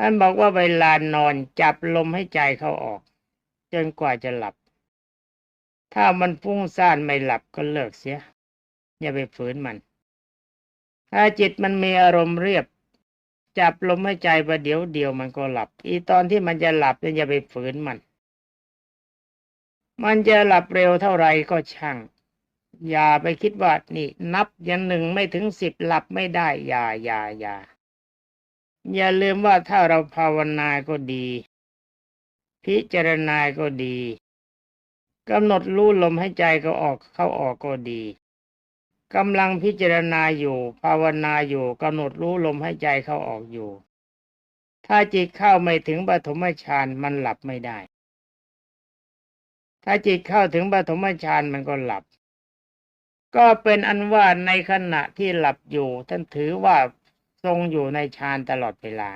ท่านบอกว่าเวลานอนจับลมให้ใจเขาออก จนกว่าจะหลับ ถ้ามันฟุ้งซ่านไม่หลับก็เลิกเสีย อย่าไปฝืนมัน ถ้าจิตมันมีอารมณ์เรียบ จับลมให้ใจประเดี๋ยวเดียวมันก็หลับ อีตอนที่มันจะหลับเนี่ยอย่าไปฝืนมัน มันจะหลับเร็วเท่าไหร่ก็ช่าง อย่าไปคิดว่านี่ นับยันหนึ่งไม่ถึงสิบหลับไม่ได้ อย่าอย่าอย่า อย่าลืมว่าถ้าเราภาวนาก็ดี พิจารณาก็ดีกำหนดรู้ลมให้ใจก็ออกเข้าออกก็ดีกำลังพิจารณาอยู่ ภาวนาอยู่กำหนดรู้ลมให้ใจเข้าออกอยู่ ถ้าจิตเข้าไม่ถึงปฐมฌานมันหลับไม่ได้ ถ้าจิตเข้าถึงปฐมฌานมันก็หลับ ก็เป็นอันว่าในขณะที่หลับอยู่ท่านถือว่า ทรงอยู่ในฌานตลอดเวลา